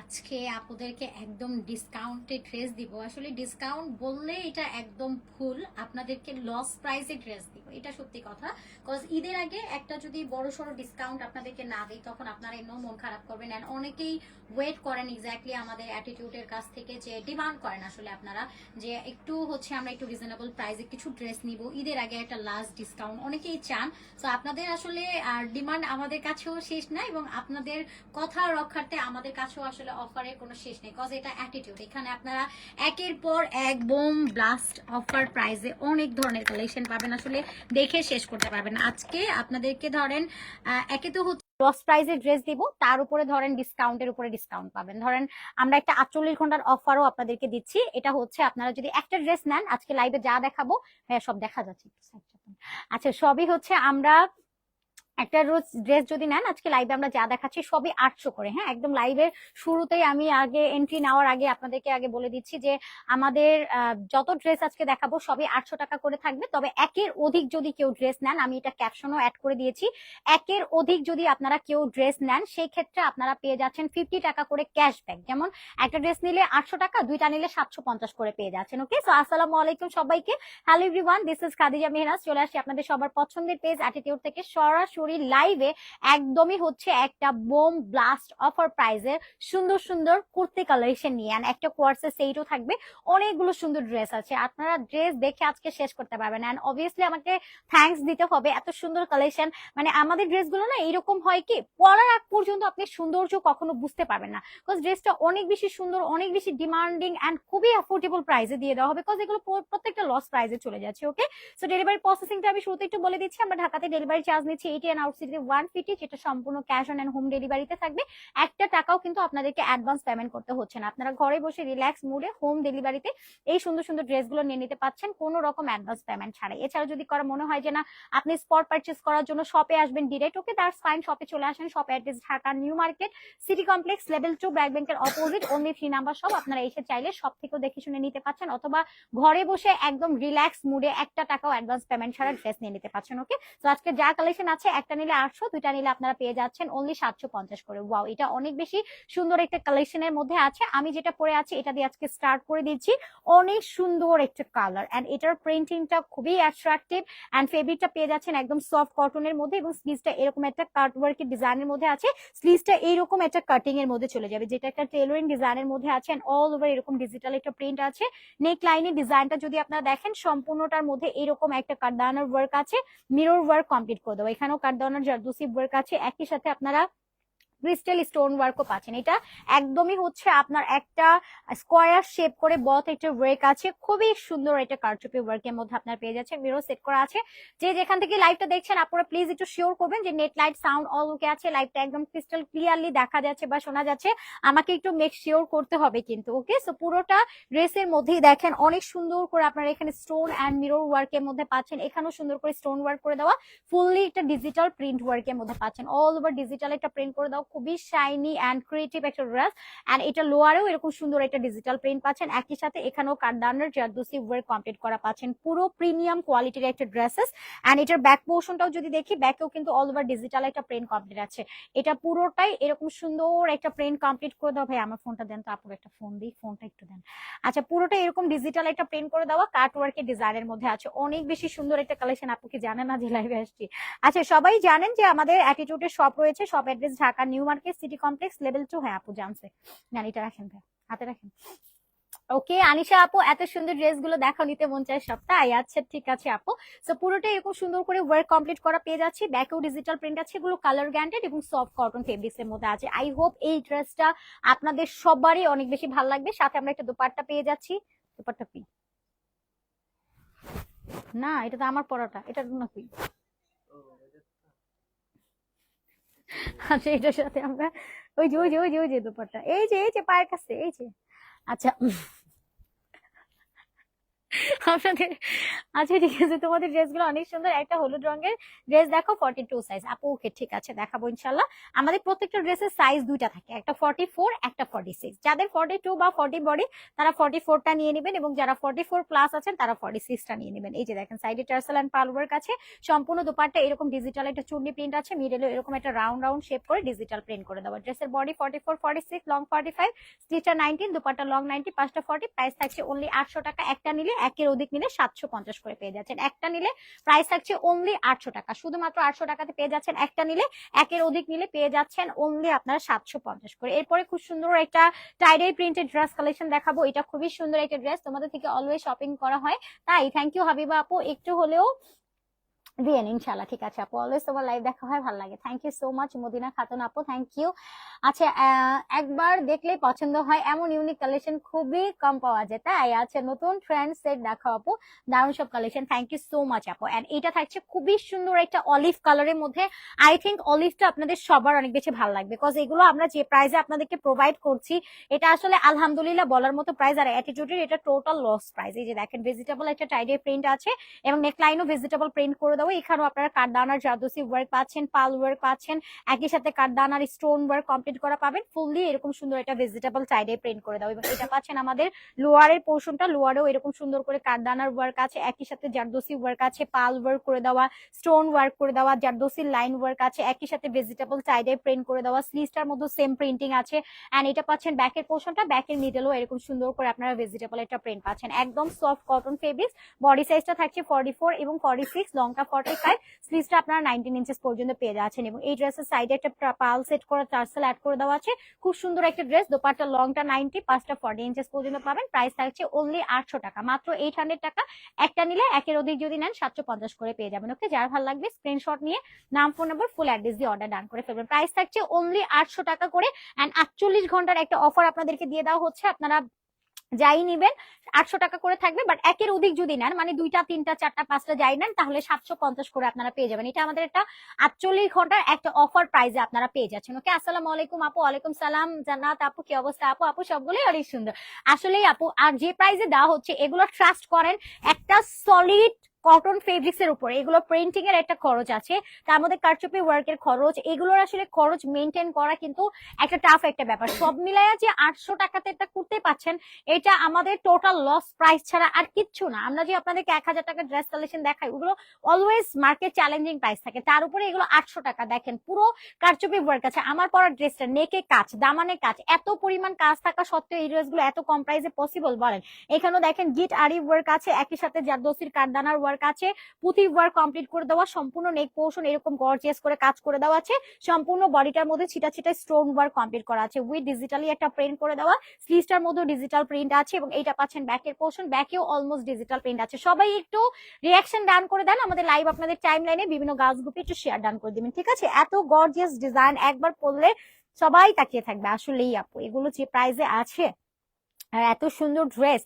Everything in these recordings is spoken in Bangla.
আজকে আপনাদেরকে একদম ডিসকাউন্টে ড্রেস দিব। আসলে ডিসকাউন্ট বললে এটা একদম ভুল। আপনাদেরকে লস প্রাইসে ড্রেস দিব। এটা সত্যি কথা। কজ ঈদের আগে একটা যদি বড় সড়ো ডিসকাউন্ট আপনাদেরকে না দিই, তখন আপনারা এমনিও মন খারাপ করবেন। অ্যান্ড অনেকেই ওয়েট করেন এক্স্যাক্টলি আমাদের অ্যাটিটিউডের কাছ থেকে যে ডিমান্ড করেন আসলে আপনারা যে একটু হচ্ছে আমরা একটু রিজনেবল প্রাইসে কিছু ড্রেস নিব। ঈদের আগে একটা লাস্ট ডিসকাউন্ট অনেকেই চান। তো আপনাদের আসলে ডিমান্ড আমাদের কাছেও শেষ না এবং আপনাদের কথা রক্ষার্থে আমাদের কাছেও আসলে অফারের কোনো শেষ নেই কজ এটা অ্যাটিটিউড এখানে আপনারা একের পর এক বোম ব্লাস্ট অফার প্রাইসে অনেক ধরনের কালেকশন পাবেন, আসলে দেখে শেষ করতে পারবেন। আজকে আপনাদেরকে ধরেন একে তো হচ্ছে লস প্রাইসে ড্রেস দিব, তার উপরে ধরেন ডিসকাউন্টের উপরে ডিসকাউন্ট পাবেন। ধরেন, আমরা একটা আটচল্লিশ ঘণ্টার অফারও আপনাদেরকে দিচ্ছি। এটা হচ্ছে আপনারা যদি একটা ড্রেস নেন, আজকে লাইভে যা দেখাবো হ্যাঁ সব দেখা যাচ্ছে। আচ্ছা সবই হচ্ছে আমরা একটা রোজ ড্রেস যদি নেন, আজকে লাইভে আমরা যা দেখাচ্ছি সবই আটশো করে হ্যাঁ? একদম লাইভের শুরুতেই আমি আগে এন্ট্রি নেওয়ার আগে আপনাদেরকে আগে বলে দিচ্ছি যে আমাদের যত ড্রেস আজকে দেখাবো সবই আটশো টাকা করে থাকবে। তবে একের অধিক যদি কেউ ড্রেস নেন, আমি এটা ক্যাপশনও অ্যাড করে দিয়েছি, একের অধিক যদি আপনারা কেউ ড্রেস নেন, সেই ক্ষেত্রে আপনারা পেয়ে যাচ্ছেন ফিফটি টাকা করে ক্যাশব্যাক যেমন একটা ড্রেস নিলে আটশো টাকা, দুইটা নিলে সাতশো পঞ্চাশ করে পেয়ে যাচ্ছেন ওকে সো আসসালামু আলাইকুম সবাইকে। Hello everyone this is Khadija Mehraj চলে আসি আপনাদের সবার পছন্দের পেজ অ্যাটিটিউড থেকে সরাসরি লাইভে একদমই হচ্ছে একটা বোম ব্লাস্ট অফার প্রাইজের সুন্দর সুন্দর কুর্তি কালেকশন নিয়ে। আন একটা কোয়ার্সে সেইটও থাকবে। অনেকগুলো সুন্দর ড্রেস আছে। আপনারা ড্রেস দেখে আজকে শেষ করতে পারবেন। অ্যান্ড অবভিয়াসলি আমাকে থ্যাঙ্কস দিতে হবে। এত সুন্দর কালেকশন মানে আমাদের ড্রেসগুলো না এরকম হয় কি, পরার আগ পর্যন্ত আপনি সৌন্দর্য কখনো বুঝতে পারবেন না। বিকজ ড্রেসটা অনেক বেশি সুন্দর, অনেক বেশি ডিমান্ডিং অ্যান্ড খুবই অ্যাফোর্ডেবল প্রাইসে দিয়ে দেওয়া হবে। বিকজ এগুলো প্রত্যেকটা লস প্রাইসে চলে যাচ্ছে ওকে সো ডেলিভারি প্রসেসিংটা আমি শুরুতে একটু বলে দিচ্ছি। আমরা ঢাকাতে ডেলিভারি চার্জ নিচ্ছি এইটি আপনারা ঘরে বসে রিল্যাক্স মুডে হোম ডেলিভারিতে এই সুন্দর সুন্দর ড্রেসগুলো নিয়ে নিতে পাচ্ছেন, কোনো রকম অ্যাডভান্স পেমেন্ট ছাড়াই। এছাড়া যদি করা মনে হয় যে না, আপনি স্পট পারচেস করার জন্য শপে আসবেন ডিরেক্ট ওকে তার ফাইন শপে চলে আসেন shop address Dhaka New Market City Complex level two BRAC ব্যাংকের অপোজিট অনলি থ্রি নাম্বার সব আপনারা এসে চাইলে সব থেকেও দেখে শুনে নিতে পাচ্ছেন, অথবা ঘরে বসে একদম রিল্যাক্স মুডে একটা টাকাও অ্যাডভান্স পেমেন্ট ছাড়া ড্রেস নিয়ে নিতে পাচ্ছেন ওকে তো আজকে যা কালেকশন আছে একটা নিলে আটশো, দুইটা নিলে আপনারা পেয়ে যাচ্ছেন অনলি সাতশো পঞ্চাশ করে। ওয়াও এটা অনেক বেশি সুন্দর একটা কালেকশনের মধ্যে আছে। আমি যেটা পরে আছি, এটা দিয়ে আজকে স্টার্ট করে দিচ্ছি। অনেক সুন্দর একটা কালার এন্ড এটার প্রিন্টিংটা খুবই অ্যাট্রাকটিভ এন্ড ফেব্রিকটা পেয়ে যাচ্ছেন একদম সফট কটনের মধ্যে এবং স্লিভসটা এরকম একটা কাট ওয়ার্কের ডিজাইনের মধ্যে আছে। স্লিভসটা এইরকম একটা কাটিং এর মধ্যে চলে যাবে, যেটা একটা টেলরিং ডিজাইনের মধ্যে আছে অল ওভার এরকম ডিজিটাল একটা প্রিন্ট আছে। নেক লাইনের ডিজাইনটা যদি আপনারা দেখেন, সম্পূর্ণটার মধ্যে এরকম একটা কাটদানার ওয়ার্ক আছে। মিরর ওয়ার্ক কমপ্লিট করে দেবো। এখানেও কাটদানার জারদুসি বইয়ের কাছে একই সাথে আপনারা ক্রিস্টাল স্টোন ওয়ার্কও পাচ্ছেন। এটা একদমই হচ্ছে আপনার একটা স্কোয়ার শেপ করে বথ একটা ওয়ার্ক আছে। খুবই সুন্দর একটা কারচুপি ওয়ার্কের মধ্যে আপনার পেয়ে যাচ্ছেন। মিরো সেট করা আছে। যে যেখান থেকে লাইভটা দেখছেন, আপনারা প্লিজ একটু শিওর করবেন যে net light sound all okay আছে। লাইভটা একদম ক্রিস্টাল ক্লিয়ারলি দেখা যাচ্ছে বা শোনা যাচ্ছে। আমাকে একটু মেক শিওর করতে হবে কিন্তু ওকে সো পুরোটা ড্রেসের মধ্যেই দেখেন। অনেক সুন্দর করে আপনারা এখানে স্টোন অ্যান্ড মিরর ওয়ার্কের মধ্যে পাচ্ছেন। এখানেও সুন্দর করে স্টোন ওয়ার্ক করে দেওয়া। ফুললি একটা ডিজিটাল প্রিন্ট ওয়ার্কের মধ্যে পাচ্ছেন। অল ওভার ডিজিটাল একটা প্রিন্ট করে দাও খুবই শাইনি অ্যান্ড ক্রিয়েটিভ একটা ড্রেস অ্যান্ড এটা লোয়ারেও এরকম সুন্দর একটা ডিজিটাল প্রিন্ট পাচ্ছেন। একই সাথে এখানেও কারদানের জারদুসি ওয়ার্ক কমপ্লিট করা পাচ্ছেন। পুরো প্রিমিয়াম কোয়ালিটির একটা ড্রেসেস অ্যান্ড এটার ব্যাক পোর্শনটাও যদি দেখি ব্যাকেও কিন্তু অল ওভার ডিজিটাল একটা প্রিন্ট কমপ্লিট আছে। এটা পুরোটাই এরকম সুন্দর একটা প্রিন্ট কমপ্লিট করে দাও। ভাই, আমার ফোনটা দেন তো আপুর একটা ফোন দিই ফোনটা একটু দেন। আচ্ছা পুরোটা এরকম ডিজিটাল একটা প্রিন্ট করে দেওয়া কাট ওয়ার্কের ডিজাইনের মধ্যে আছে। অনেক বেশি সুন্দর একটা কালেকশন আপু, কি জানেন না যে লাইভে আসছি। আচ্ছা সবাই জানেন যে আমাদের অ্যাটিটিউডের শপ রয়েছে shop address Dhaka New Market City Complex level two হ্যাঁ আপু, জানছে। নেন এটা রাখেন ভাই, হাতে রাখেন। ওকে আনিশা আপু, এত সুন্দর ড্রেসগুলো দেখা, নিতে মন চায় সব তাই আচ্ছা ঠিক আছে আপু। সো পুরোটা এরকম সুন্দর করে ওয়ার্ক কমপ্লিট করা পেয়ে যাচ্ছে। ব্যাকেও ডিজিটাল প্রিন্ট আছে, এগুলো কালার গ্যান্টেড এবং সফট কটন ফেব্রিক্স এর মধ্যে আছে। আই হোপ এই ড্রেসটা আপনাদের সবারই অনেক বেশি ভালো লাগবে। সাথে আমরা একটা দোপাট্টা পেয়ে যাচ্ছি। দোপাট্টা পি না, এটা তো আমার পরাটা। এটা না কি? আচ্ছা এটার সাথে আমরা ওই যে ওই যে ওই যে ওই যে দোপাট্টা। এই যে এই যে, পায়ের কাছে, এই যে। আচ্ছা আপনাদের আচ্ছা ঠিক আছে, তোমাদের ড্রেসগুলো অনেক সুন্দর। একটা হলুদ রঙের ড্রেস দেখো ফর্টি টু সাইজ আপু, ওকে ঠিক আছে, দেখাবো ইনশাল্লাহ আমাদের প্রত্যেকটা ড্রেসের সাইজ দুইটা থাকে, একটা ফর্টি ফোর একটা ফর্টি সিক্স যাদের ফর্টি টু বা ফর্টি বডি তারা ফর্টি ফোরটা নিয়ে নেবেন এবং যারা ফর্টি ফোর প্লাস আছেন, তারা ফর্টি সিক্সটা নিয়ে নেবেন। এই যে দেখেন সাইডে টার্সেল অ্যান্ড পালওয়ার কাছে সম্পূর্ণ দুপাট্টা এরকম ডিজিটাল একটা চুন্নি প্রিন্ট আছে মিডলে এরকম একটা রাউন্ড রাউন্ড শেপ করে ডিজিটাল প্রিন্ট করে দেওয়া। ড্রেসের body forty four forty six long forty five স্টিচটা nineteen dupatta long ninety পাঁচটা ফর্টি প্রাইস থাকছে অনলি আটশো টাকা। একটা নিলে একের অধিক নিলে সাতশো পঞ্চাশ করে পেয়ে যাচ্ছেন। একটা নিলে প্রাইস থাকছে অনলি আটশো টাকা। শুধুমাত্র আটশো টাকাতে পেয়ে যাচ্ছেন, একটা নিলে একের অধিক নিলে পেয়ে যাচ্ছেন অনলি আপনারা সাতশো পঞ্চাশ করে। এরপরে খুব সুন্দর একটা টাইডাই প্রিন্টেড ড্রেস কালেকশন দেখাবো। এটা খুবই সুন্দর একটা ড্রেস তোমাদের থেকে অলওয়েজ শপিং করা হয়। তাই থ্যাংক ইউ হাবিবা আপু। একটু হলেও দিয়েন ইনশাল্লাহ ঠিক আছে আপু। অলওয়েজ তোমার লাইভ দেখা হয়, ভালো লাগে। Thank you so much Madina Khatun আপু থ্যাংক ইউ আচ্ছা একবার দেখলেই পছন্দ হয়, এমন ইউনিক কালেকশন খুবই কম পাওয়া যায়, তাই আচ্ছা নতুন ট্রেন্ড সেট দেখো আপু। দারুণ সব collection thank you so much আপু। এন্ড এটা থাকছে খুবই সুন্দর একটা অলিভ কালারের মধ্যে। আই থিঙ্ক অলিভটা আপনাদের সবার অনেক বেশি ভালো লাগবে বিকজ এগুলো আমরা যে প্রাইসে আপনাদেরকে প্রোভাইড করছি, এটা আসলে আলহামদুলিল্লাহ বলার মতো প্রাইস আর অ্যাটিটিউডের এটা টোটাল লস প্রাইস এই যে দেখেন ভেজিটেবল একটা টাইডে প্রিন্ট আছে, এবং নেকলাইনও ভেজিটেবল প্রিন্ট করে দেবো। এখানেও আপনারা কাঠদানার জাদুসি ওয়ার্ক পাচ্ছেন, পাল ওয়ার্ক পাচ্ছেন, একই সাথে কাঠদানার স্টোন ওয়ার্ক কমপ্লিট করা পাবেন ফুললি এরকম সুন্দর একটা ভেজিটেবল টাইডে প্রিন্ট করে দাও। এবং এটা পাচ্ছেন আমাদের লোয়ারের পোর্শনটা, লোয়ারেও এরকম সুন্দর করে কাঠদানার ওয়ার্ক আছে, একই সাথে জারদোসি ওয়ার্ক আছে, পাল ওয়ার্ক করে দেওয়া স্টোন ওয়ার্ক করে দেওয়া জারদোসির লাইন ওয়ার্ক আছে, একই সাথে ভেজিটেবল টাইডে প্রিন্ট করে দেওয়া স্লিভসটার মধ্যে সেম প্রিন্টিং আছে। এন্ড এটা পাচ্ছেন ব্যাকের পোর্শনটা ব্যাকের মিডলও এরকম সুন্দর করে আপনারা ভেজিটেবল একটা প্রিন্ট পাচ্ছেন। একদম সফট কটন ফেব্রিক্স বডি সাইজটা থাকছে ফর্টি ফোর এবং ফর্টি সিক্স লংটা ফর্টি ফাইভ স্লিভসটা আপনারা নাইনটিন ইঞ্চেস পর্যন্ত পেয়ে যাচ্ছেন এবং এই ড্রেসের সাইডে একটা পাল সেট করা টার্সেল অ্যাড করে দেওয়া আছে। খুব সুন্দর একটা ড্রেস দোপাট্টা লংটা নাইনটি পাঁচটা ফর্টি ইঞ্চেস পর্যন্ত পাবেন। প্রাইস থাকছে অনলি আটশো টাকা। মাত্র এইট টাকা। একটা নিলে একের অধিক যদি নেন, সাতশো পঞ্চাশ করে পেয়ে যাবেন। ওকে যার ভালো লাগবে স্ক্রিনশট নিয়ে নাম ফোন নাম্বার ফুল অ্যাড্রেস দিয়ে অর্ডার ডান করে ফেলবেন। প্রাইস থাকছে অনলি আটশো টাকা করে। অ্যান্ড আটচল্লিশ ঘণ্টার একটা অফার আপনাদেরকে দিয়ে দেওয়া হচ্ছে। আপনারা যাই নিবেন, আটশো টাকা করে থাকবে বাট একের অধিক যদি নেন মানে দুইটা, তিনটা, চারটা, পাঁচটা যাই নেন, তাহলে সাতশো পঞ্চাশ করে আপনারা পেয়ে যাবেন। এটা আমাদের একটা আটচল্লিশ ঘণ্টার একটা অফার প্রাইজে আপনারা পেয়ে যাচ্ছেন। ওকে আসসালাম আলাইকুম আপু আলাইকুম সালাম জানাত আপু, কি অবস্থা আপু? আপু, সবগুলোই অনেক সুন্দর। আসলেই আপু, আর যে প্রাইজে দেওয়া হচ্ছে, এগুলো ট্রাস্ট করেন, একটা সলিড কটন ফেব্রিক্স এর উপর। এগুলো প্রিন্টিং এর একটা খরচ আছে। তার মধ্যে কারচুপি ওয়ার্কের খরচ। এগুলোর আসলে খরচ মেনটেন করা কিন্তু একটা টাফ একটা ব্যাপার। সব মিলাইয়া যে আটশো টাকাতে একটা করতে পাচ্ছেন এটা আমাদের টোটাল লস প্রাইস ছাড়া আর কিচ্ছু না। আমরা যে আপনাদেরকে এক হাজার টাকার ড্রেস কালেকশন দেখাই, ওগুলো অলওয়েজ মার্কেট চ্যালেঞ্জিং প্রাইস থাকে। তার উপরে এগুলো আটশো টাকা। দেখেন, পুরো কারচুপি ওয়ার্ক আছে। আমার পরা ড্রেসটা নেকে কাজ দামানে কাজ এত পরিমাণ কাজ থাকা সত্ত্বেও এই ড্রেসগুলো এত কম প্রাইসে পসিবল বলেন? এখানেও দেখেন গিট আরি ওয়ার্ক আছে। একই সাথে জারদোসির কারদানার ওয়ার্ক আছে পুঁথি ওয়ার্ক কমপ্লিট করে দেওয়া, সম্পূর্ণ নেক পোর্শন এরকম গর্জিয়াস করে কাজ করে দেওয়া আছে। সম্পূর্ণ বডিটার মধ্যে ছিটা ছিটা স্টোন ওয়ার্ক কমপ্লিট করা আছে। উইথ ডিজিটালি একটা প্রিন্ট করে দেওয়া। স্লিভসটার মধ্যে ডিজিটাল প্রিন্ট আছে এবং এইটা পাচ্ছেন ব্যাকের পোর্শন ব্যাকেও অলমোস্ট ডিজিটাল প্রিন্ট আছে। সবাই একটু রিয়াকশন ডান করে দেন। আমাদের লাইভ আপনাদের টাইম লাইনে বিভিন্ন গাছ গ্রুপে একটু শেয়ার ডান করে দিবেন, ঠিক আছে? এত গর্জিয়াস ডিজাইন একবার পরলে সবাই তাকিয়ে থাকবে। আসলেই আপু, এগুলো যে প্রাইজে আছে। আর এত সুন্দর ড্রেস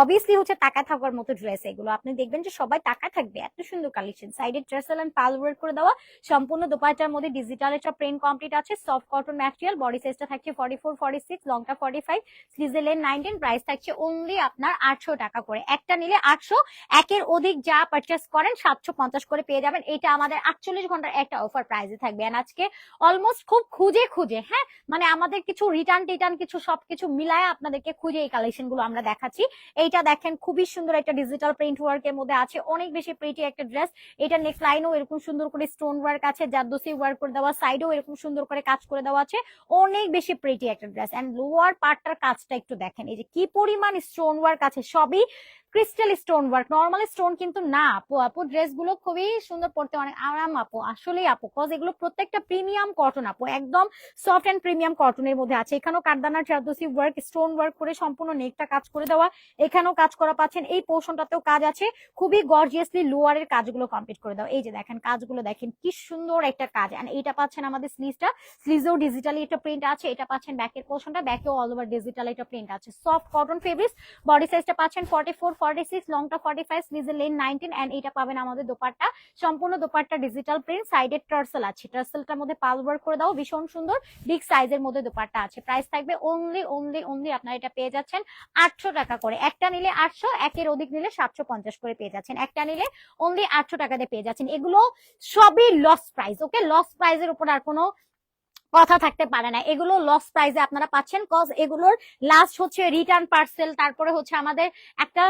অবভিয়াসলি হচ্ছে টাকা থাকার মতো ড্রেস এগুলো। আপনি দেখবেন যে সবাই টাকা থাকবে, এত সুন্দর কালেকশন সাইডে ড্রেসেল এন্ড পাল ওয়ার্ক করে দেওয়া। সম্পূর্ণ দোপাটার মধ্যে ডিজিটাল একটা প্রিন্ট কমপ্লিট আছে। সফট কটন ম্যাটেরিয়াল বডি সাইজটা থাকছে ফর্টি ফোর ফর্টি সিক্স লংটা ফর্টি ফাইভ সিজেলেন নাইনটিন প্রাইস থাকছে অনলি আপনার আটশো টাকা করে। একটা নিলে আটশো, একের অধিক যা পারচেস করেন সাতশো পঞ্চাশ করে পেয়ে যাবেন। এটা আমাদের আটচল্লিশ ঘণ্টার একটা অফার প্রাইসে থাকবে। And আজকে অলমোস্ট খুব খুঁজে খুঁজে হ্যাঁ? মানে আমাদের কিছু রিটার্ন টিটার্ন কিছু সবকিছু মিলায় আপনাদেরকে খুঁজে এই কালেকশনগুলো আমরা দেখাচ্ছি। এইটা দেখেন খুবই সুন্দর একটা ডিজিটাল প্রিন্ট ওয়ার্ক এর মধ্যে আছে। অনেক বেশি প্রিটি একটা ড্রেস এটা নেক লাইনও এরকম সুন্দর করে স্টোন ওয়ার্ক আছে জারদোসি ওয়ার্ক করে দেওয়া সাইডেও এরকম সুন্দর করে কাজ করে দেওয়া আছে। অনেক বেশি প্রিটি একটা ড্রেস এন্ড লোয়ার পার্টটার কাজটা একটু দেখেন। এই যে কি পরিমাণ স্টোন ওয়ার্ক আছে সবই crystal stone work normal stone কিন্তু না, আপু আপু ড্রেসগুলো খুবই সুন্দর পড়তে অনেক আরাম, আপু, আসলেই, আপু কজ এগুলো প্রত্যেকটা প্রিমিয়াম কটন আপু, একদম সফট এন্ড প্রিমিয়াম কটনের মধ্যে আছে। এখানেও কারদানার চারদোসি ওয়ার্ক স্টোন ওয়ার্ক করে সম্পূর্ণ নেকটা কাজ করে দেওয়া, এখানেও কাজ করা পাচ্ছেন, এই পোর্শনটাতেও কাজ আছে, খুবই গর্জিয়াসলি লোয়ারের কাজগুলো কমপ্লিট করে দাও এই যে দেখেন, কাজগুলো দেখেন, কি সুন্দর একটা কাজ, and এইটা পাচ্ছেন আমাদের স্লিভসটা স্লিভেও ডিজিটালি একটা প্রিন্ট আছে, এটা পাচ্ছেন ব্যাকের পোর্শনটা ব্যাকেও অল ওভার ডিজিটাল একটা প্রিন্ট আছে। সফট কটন ফেব্রিক্স বডি সাইজটা পাচ্ছেন ফর্টি ফোর ফর্টি সিক্স লংটা ফর্টি ফাইভ স্লিজের নাইনটিন অ্যান্ড এটা পাবেন আমাদের দোপাট্টা। সম্পূর্ণ দোপাট্টা ডিজিটাল প্রিন্ট সাইডে টার্সেল আছে। টার্সেলটার মধ্যে পাল ওয়ার্ক করে দাও, ভীষণ সুন্দর বিগ সাইজের মধ্যে দোপাট্টা আছে। প্রাইস থাকবে অনলি অনলি অনলি আপনারা এটা পেয়ে যাচ্ছেন আটশো টাকা করে। একটা নিলে আটশো, একের অধিক নিলে সাতশো পঞ্চাশ করে পেয়ে যাচ্ছেন। একটা নিলে অনলি আটশো টাকাতে পেয়ে যাচ্ছেন। এগুলো সবই লস প্রাইস ওকে লস প্রাইসের উপর আর কোনো কথা থাকতে পারে না। এগুলো লস প্রাইসে আপনারা পাচ্ছেন কজ এগুলোর লাস্ট হচ্ছে রিটার্ন পার্সেল তারপরে হচ্ছে আমাদের একটা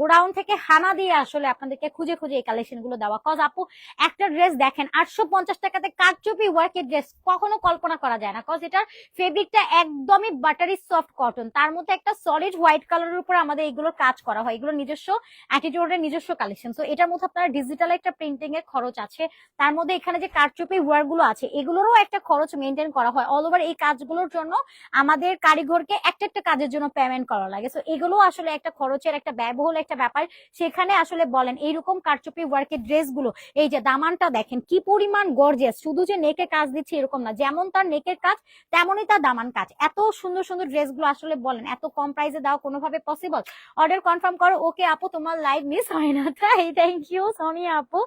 গোডাউন থেকে হানা দিয়ে আসলে আপনাদেরকে খুঁজে খুঁজে এই কালেকশনগুলো দেওয়া। কজ আপু, একটা ড্রেস দেখেন, আটশো পঞ্চাশ টাকাতে কারচুপি ওয়ার্কের ড্রেস কখনো কল্পনা করা যায় না। কজ এটার ফেব্রিকটা একদমই বাটারি সফট কটন তার মধ্যে একটা সলিড হোয়াইট কালারের উপর আমাদের এগুলোর কাজ করা হয়। এগুলো নিজস্ব অ্যাটিটিউডের নিজস্ব কালেকশন তো এটার মধ্যে আপনার ডিজিটাল একটা প্রিন্টিং এর খরচ আছে। তার মধ্যে এখানে যে কারচুপি ওয়ার্কগুলো আছে, এগুলোরও একটা খরচ মেনটেন করা হয় অল ওভার এই কাজগুলোর জন্য আমাদের কারিগরকে একটা একটা কাজের জন্য পেমেন্ট করা লাগে। তো এগুলো আসলে একটা খরচের একটা ব্যয়বহুল একটা ব্যাপার। সেখানে আসলে বলেন এইরকম কারচুপি ওয়ার্কের ড্রেসগুলো এই যে দামানটা দেখেন কি পরিমাণ গর্জিয়াস শুধু যে নেকে কাজ দিচ্ছে এরকম না, যেমন তার নেকের কাজ, তেমনই তার দামান কাজ। এত সুন্দর সুন্দর ড্রেসগুলো আসলে বলেন, এত কম প্রাইসে দেওয়া কোনোভাবে পসিবল অর্ডার কনফার্ম করো ওকে আপু, তোমার লাইভ মিস হয় না তাই। থ্যাংক ইউ সোনি আপু।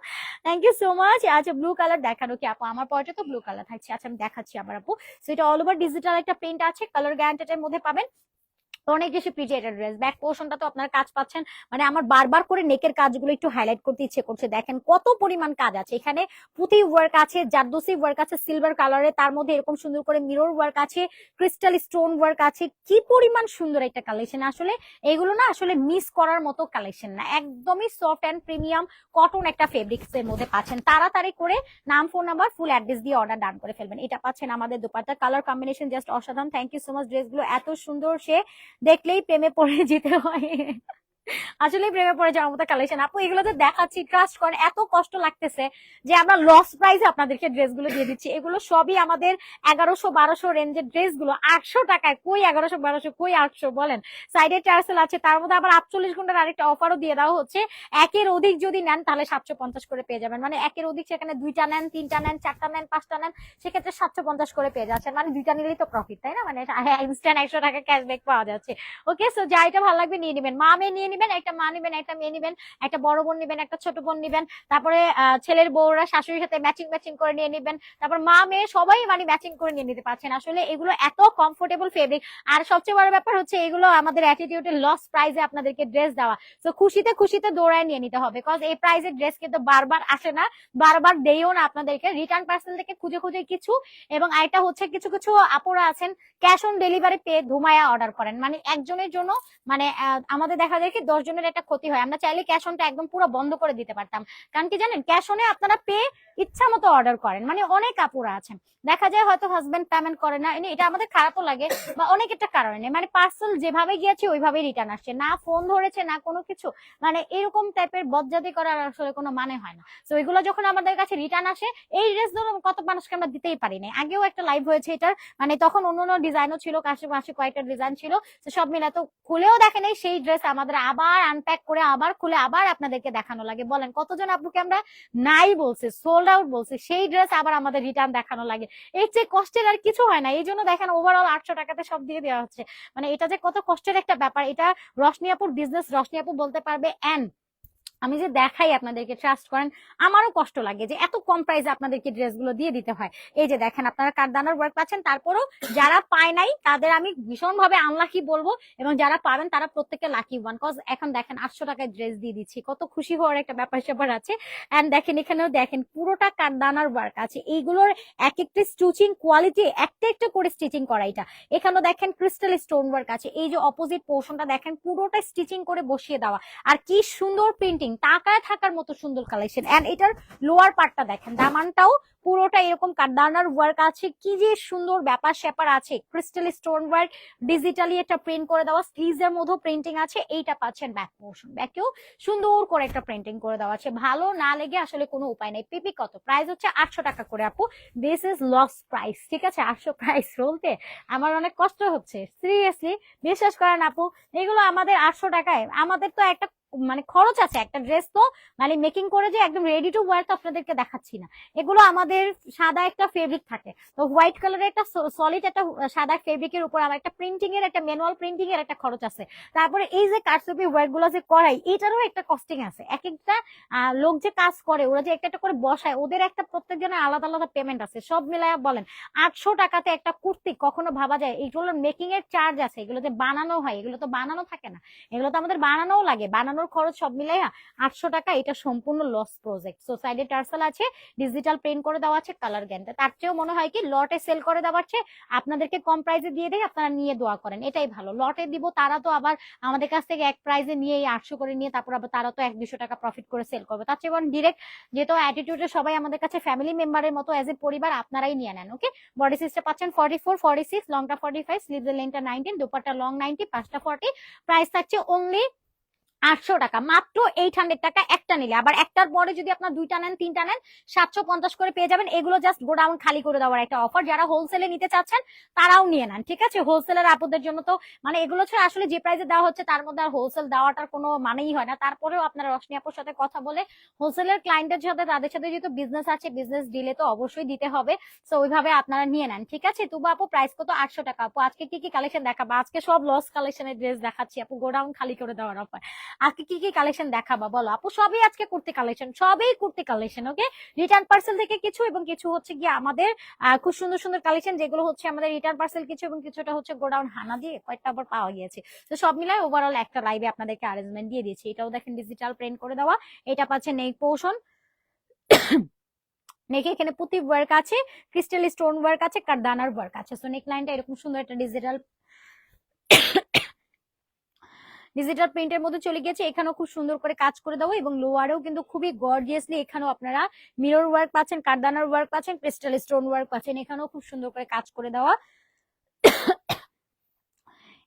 থ্যাংক ইউ সো মাচ আচ্ছা ব্লু কালার দেখানো কি আপু? আমার পরে তো ব্লু কালার থাকছে। আচ্ছা আমি দেখাচ্ছি আবার। আপু। সো এটা অল ওভার ডিজিটাল একটা প্রিন্ট আছে। কালার গ্যারান্টেড মধ্যে পাবেন। অনেক বেশি প্রিটি এটা ড্রেস ব্যাক পোর্শনটা তো আপনার কাজ পাচ্ছেন। মানে আমার বারবার করে নেকের কাজগুলো একটু হাইলাইট করতে ইচ্ছে করছে। দেখেন কত পরিমাণ কাজ আছে। এখানে পুঁতি ওয়ার্ক আছে, জারদোসি ওয়ার্ক আছে সিলভার কালারে তার মধ্যে এরকম সুন্দর করে মিরর ওয়ার্ক আছে ক্রিস্টাল স্টোন ওয়ার্ক আছে। কি পরিমাণ সুন্দর একটা কালেকশন আসলে এগুলো না আসলে মিস করার মতো কালেকশন না। একদমই সফট অ্যান্ড প্রিমিয়াম কটন একটা ফেব্রিক্স এর মধ্যে পাচ্ছেন। তাড়াতাড়ি করে নাম ফোন নাম্বার ফুল অ্যাড্রেস দিয়ে অর্ডার ডান করে ফেলবেন। এটা পাচ্ছেন আমাদের দোপাট্টা। কালার কম্বিনেশন জাস্ট অসাধারণ। থ্যাংক ইউ সো মাচ ড্রেসগুলো এত সুন্দর সে। দেখলেই প্রেমে পড়ে যেতে হয় আসলে প্রেমে পড়ে যাওয়ার মতো কালেকশন আপু এগুলো তো দেখাচ্ছি ট্রাস্ট করেন, এত কষ্ট লাগতেছে যে আমরা লস প্রাইসে আপনাদেরকে ড্রেসগুলো দিয়ে দিচ্ছি। এগুলো সবই আমাদের এগারোশো বারোশো রেঞ্জের ড্রেসগুলো। আটশো টাকায়, কই এগারোশো বারোশো, কই আটশো, বলেন। সাইডে টার্সেল আছে, তার মধ্যে আবার আটচল্লিশ ঘণ্টার আরেকটা অফারও দিয়ে দেওয়া হচ্ছে। একের অধিক যদি নেন, তাহলে সাতশো পঞ্চাশ করে পেয়ে যাবেন। মানে একের অধিক সেখানে দুইটা নেন, তিনটা নেন, চারটা নেন, পাঁচটা নেন, সেক্ষেত্রে সাতশো পঞ্চাশ করে পেয়ে যাচ্ছেন। মানে দুইটা নিলেই তো প্রফিট তাই না? মানে ইনস্ট্যান্ট একশো টাকা ক্যাশব্যাক পাওয়া যাচ্ছে। ওকে সো যা এটা ভালো লাগবে, নিয়ে নেবেন। মা মেয়ে নিয়ে নেবেন, একটা মা নেবেন, একটা মেয়ে নেবেন, একটা বড় বোন নেবেন, একটা ছোট বোন নেবেন। তারপরে ছেলের বউরা শাশুড়ির সাথে ম্যাচিং ম্যাচিং করে নিয়ে নেবেন। তারপর মা, মেয়ে সবাই মানে ম্যাচিং করে নিয়ে নিতে পারছেন। আসলে এগুলো এত কমফোর্টেবল ফেব্রিক আর সবচেয়ে বড় ব্যাপার হচ্ছে এগুলো আমাদের অ্যাটিটিউডের লস প্রাইসে আপনাদেরকে ড্রেস দেওয়া। তো খুশিতে খুশিতে দৌড়ায় নিয়ে নিতে হবে। কজ এই প্রাইসের ড্রেস কিন্তু বারবার আসে না, বারবার দেইও না আপনাদেরকে। রিটার্ন পার্সেল থেকে খুঁজে খুঁজে কিছু। এবং আরেকটা হচ্ছে কিছু কিছু আপুরা আছেন ক্যাশ অন ডেলিভারি পেয়ে ধুমায়া অর্ডার করেন। মানে একজনের জন্য মানে আমাদের দেখা যায় কি দশ জনের একটা ক্ষতি হয়, আমরা চাইলে ক্যাশ অনটা একদম পুরো বন্ধ করে দিতে পারতাম। কারণ কি জানেন? ক্যাশ অনে আপনারা পেয়ে ইচ্ছা মতো অর্ডার করেন। মানে অনেক আপুরা আছেন। দেখা যায় হয়তো হাজবেন্ড পেমেন্ট করে না এটা আমাদের খারাপও লাগে বা অনেক একটা কারণে। মানে পার্সেল যেভাবে গিয়েছে, ওইভাবেই রিটার্ন আসছে। না ফোন ধরেছে, না কোনো কিছু। মানে এরকম টাইপের বজ্জাদি করার আসলে কোনো মানে হয় না। তো এগুলো যখন আমাদের কাছে রিটার্ন আসে, এই ড্রেস ধরো কত মানুষকে আমরা দিতেই পারি না আগেও একটা লাইভ হয়েছে এটার। মানে তখন অন্য অন্য ডিজাইনও ছিল কাছে পাশে কয়েকটা ডিজাইন ছিল। সব মিলে তো খুলেও দেখেন এই সেই ড্রেস আমাদের আবার আনপ্যাক করে আবার খুলে আবার আপনাদেরকে দেখানো লাগে। বলেন, কতজন আপুকে আমরা নাই বলছে সোল্ড আউট বলছে, সেই ড্রেস আবার আমাদের রিটার্ন দেখানো লাগে। এর চেয়ে কষ্টের আর কিছু হয় না। এই জন্য দেখেন ওভারঅল আটশো টাকাতে সব দিয়ে দেওয়া হচ্ছে। মানে এটা যে কত কষ্টের একটা ব্যাপার, এটা রশনি আপুর বিজনেস রশনি বলতে পারবে এন্ড আমি যে দেখাই আপনাদেরকে ট্রাস্ট করেন, আমারও কষ্ট লাগে যে এত কম প্রাইসে আপনাদেরকে ড্রেসগুলো দিয়ে দিতে হয়। এই যে দেখেন, আপনারা কারদানার ওয়ার্ক পাচ্ছেন, তারপরও যারা পায় নাই, তাদের আমি ভীষণ ভাবে আনলাকি বলব এবং যারা পাবেন তারা প্রত্যেকে লাকি ওয়ান কজ এখন দেখেন, আটশো টাকায় ড্রেস দিয়ে দিচ্ছি। কত খুশি হওয়ার একটা ব্যাপার স্যাপার আছে। এন্ড দেখেন, এখানেও দেখেন, পুরোটা কারদানার ওয়ার্ক আছে। এইগুলোর এক একটা স্টিচিং কোয়ালিটি একটা একটা করে স্টিচিং করা এটা। এখানেও দেখেন ক্রিস্টাল স্টোন ওয়ার্ক আছে। এই যে অপোজিট পোর্শনটা দেখেন, পুরোটা স্টিচিং করে বসিয়ে দেওয়া। আর কি সুন্দর প্রিন্টিং তাকায় থাকার মতো সুন্দর কালেকশন এন্ড এটার লোয়ার পার্টটা দেখেন, দামানটাও পুরোটা এরকম কারদানার ওয়ার্ক আছে। কি যে সুন্দর ব্যাপার স্যাপার আছে। ক্রিস্টাল স্টোন ওয়ার্ক ডিজিটালি একটা প্রিন্ট করে দেওয়া স্লিভস এর মধ্যে প্রিন্টিং আছে। এইটা পাচ্ছেন ব্যাক পোর্শন ব্যাকেও সুন্দর করে একটা প্রিন্টিং করে দেওয়া আছে। ভালো না লেগে আসলে কোনো উপায় নেই। পিপি কত? প্রাইস হচ্ছে আটশো টাকা করে, আপু। দিস ইজ লস প্রাইস ঠিক আছে? আটশো প্রাইস বলতে আমার অনেক কষ্ট হচ্ছে। সিরিয়াসলি বিশ্বাস করেন আপু, এগুলো আমাদের আটশো টাকায়। আমাদের তো একটা মানে খরচ আছে, একটা ড্রেস তো মানে মেকিং করে যে একদম রেডি টু ওয়ার তো আপনাদেরকে দেখাচ্ছি না। এগুলো আমাদের সাদা একটা ফেব্রিক থাকে। তো হোয়াইট কালারের একটা সলিড একটা সাদা ফেব্রিকের উপর আমার একটা প্রিন্টিং এর, একটা ম্যানুয়াল প্রিন্টিং এর একটা খরচ আছে। তারপরে এই যে কারচুপি ওয়ার্কগুলো যে করাই, এটারও একটা কস্টিং আছে। এক একটা লোক যে কাজ করে, ওরা যে একটা একটা করে বসায়, ওদের একটা প্রত্যেকজনের আলাদা আলাদা পেমেন্ট আছে। সব মিলায় বলেন, আটশো টাকাতে একটা কুর্তি কখনো ভাবা যায়? এইগুলোর মেকিং এর চার্জ আছে। এগুলো যে বানানো হয়, এগুলো তো বানানো থাকে না। এগুলো তো আমাদের বানানোও লাগে। বানানোর খরচ সব মিলাইয়া আটশো টাকা এটা সম্পূর্ণ লস প্রজেক্ট সো সাইডে টার্সেল আছে ডিজিটাল প্রিন্ট করে দেওয়া আছে কালার গ্যানটা তার চেয়েও মনে হয় কি লটে সেল করে দেওয়ার চেয়ে আপনাদেরকে কম প্রাইসে দিয়ে দেয় আপনারা নিয়ে দোয়া করেন। এটাই ভালো। লটে দিব, তারা তো আবার আমাদের কাছ থেকে এক প্রাইসে নিয়ে এই আটশো করে নিয়ে, তারপর আবার তারা তো এক দুশো টাকা প্রফিট করে সেল করবে। তার চেয়ে ডিরেক্ট যেহেতু অ্যাটিটিউডে সবাই আমাদের কাছে ফ্যামিলি মেম্বারের মতো অ্যাজ এ পরিবার, আপনারাই নিয়ে নেন ওকে বডি সিস্টেম পাচ্ছেন ফর্টি ফোর ফর্টি সিক্স লংটা ফর্টি ফাইভ স্লিভের লেনটা নাইনটিন দুপাট্টা লং নাইনটি পাঁচটা ফর্টি প্রাইস থাকছে অনলি আটশো টাকা। মাত্র এইট টাকা একটা নিলে। আবার একটার পরে যদি আপনার দুইটা নেন, তিনটা নেন, সাতশো পঞ্চাশ করে পেয়ে যাবেন। এগুলো জাস্ট গোডাউন খালি করে দেওয়ার একটা অফার যারা হোলসেলে নিতে চাচ্ছেন, তারাও নিয়ে নেন, ঠিক আছে? হোলসেলের আপদের জন্য তো মানে এগুলো ছাড়া আসলে যে প্রাইসে দেওয়া হচ্ছে, তার মধ্যে আর হোলসেল দেওয়াটার কোনো মানেই হয় না। তারপরেও আপনারা রশনি আপুর সাথে কথা বলে হোলসেলের ক্লায়েন্টের সাথে, তাদের সাথে যেহেতু বিজনেস আছে বিজনেস ডিলে তো অবশ্যই দিতে হবে। সো ওইভাবে আপনারা নিয়ে নেন, ঠিক আছে? তবু আপু প্রাইস কত? আটশো টাকা। আপু, আজকে কি কি কালেকশন দেখাবো? আজকে সব লস কালেকশনের ড্রেস দেখাচ্ছি আপু, গোডাউন খালি করে দেওয়ার অফার আজকে কি কি কালেকশন দেখাবা বলো? আপু সবই আজকে কুর্তি কালেকশন সবই kurti collection okay return parcel থেকে কিছু এবং কিছু হচ্ছে গিয়ে আমাদের খুব সুন্দর সুন্দর কালেকশন যেগুলো হচ্ছে আমাদের রিটার্ন পার্সেল কিছু এবং কিছুটা হচ্ছে গোডাউন হানা দিয়ে কয়েকটা আবার পাওয়া গিয়েছে। তো সব মিলাই ওভারঅল একটা লাইভে আপনাদেরকে অ্যারেঞ্জমেন্ট দিয়ে দিয়েছি। এটাও দেখেন ডিজিটাল প্রিন্ট করে দেওয়া। এটা পাচ্ছে নেক পোর্শন নেকে এখানে পুঁতি ওয়ার্ক আছে ক্রিস্টাল স্টোন ওয়ার্ক আছে কারদানার ওয়ার্ক আছে। সো নেক লাইনটা এরকম সুন্দর একটা ডিজিটাল ডিজিটাল প্রিন্টের মধ্যে চলে গেছে এখানেও খুব সুন্দর করে কাজ করে দেবো এবং লোয়ারেও কিন্তু খুবই গর্জিয়াসলি এখানেও আপনারা মিরর ওয়ার্ক পাচ্ছেন কারদানার ওয়ার্ক পাচ্ছেন ক্রিস্টাল স্টোন ওয়ার্ক পাচ্ছেন। এখানেও খুব সুন্দর করে কাজ করে দেওয়া।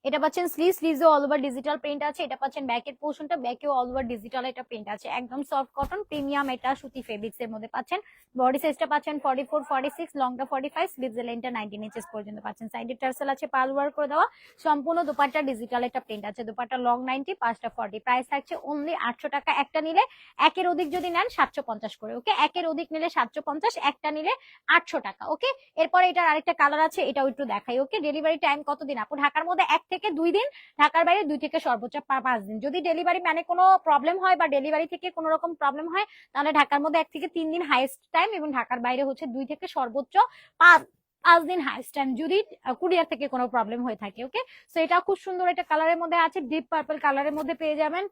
এটা পাচ্ছেন স্লিভ স্লিভসও অল ওভার ডিজিটাল প্রিন্ট আছে। এটা পাচ্ছেন ব্যাকের পোর্শনটা ব্যাকেও অল ওভার ডিজিটাল এটা প্রিন্ট আছে। একদম সফট কটন প্রিমিয়াম এটা সুতি ফেব্রিক্স এর মধ্যে পাচ্ছেন। বডি সাইজটা পাচ্ছেন ফর্টি ফোর ফর্টি সিক্স লংটা ফর্টি ফাইভ স্লিভস লেনটা নাইনটিন ইঞ্চেস পর্যন্ত পাচ্ছেন। সাইডে টার্সেল আছে পাল ওয়ার্ক করে দেওয়া। সম্পূর্ণ দুপাট্টা ডিজিটাল একটা প্রিন্ট আছে। দুপাট্টা লং নাইনটি পাঁচটা ফর্টি প্রাইস থাকছে অনলি আটশো টাকা। একটা নিলে একের অধিক যদি নেন, সাতশো পঞ্চাশ করে ওকে একের অধিক নিলে সাতশো পঞ্চাশ, একটা নিলে আটশো টাকা ওকে এরপরে এটার আরেকটা কালার আছে, এটাও একটু দেখাই ওকে ডেলিভারি টাইম কতদিন আপু? ঢাকার মধ্যে এক থেকে দুই দিন, ঢাকার বাইরে দুই থেকে সর্বোচ্চ পাঁচ দিন। যদি ডেলিভারি ম্যানে কোনো প্রবলেম হয় বা ডেলিভারি থেকে কোনো রকম প্রবলেম হয়, তাহলে ঢাকার মধ্যে এক থেকে তিন দিন হাইয়েস্ট টাইম এবং ঢাকার বাইরে হচ্ছে দুই থেকে সর্বোচ্চ পাঁচ পাঁচ দিন হাইস্ট টাইম যদি কুরিয়ার থেকে কোনো প্রবলেম হয়ে থাকে ওকে সো এটা খুব সুন্দর একটা কালারের মধ্যে আছে ডিপ পার্পল কালারের মধ্যে পেয়ে যাবেন।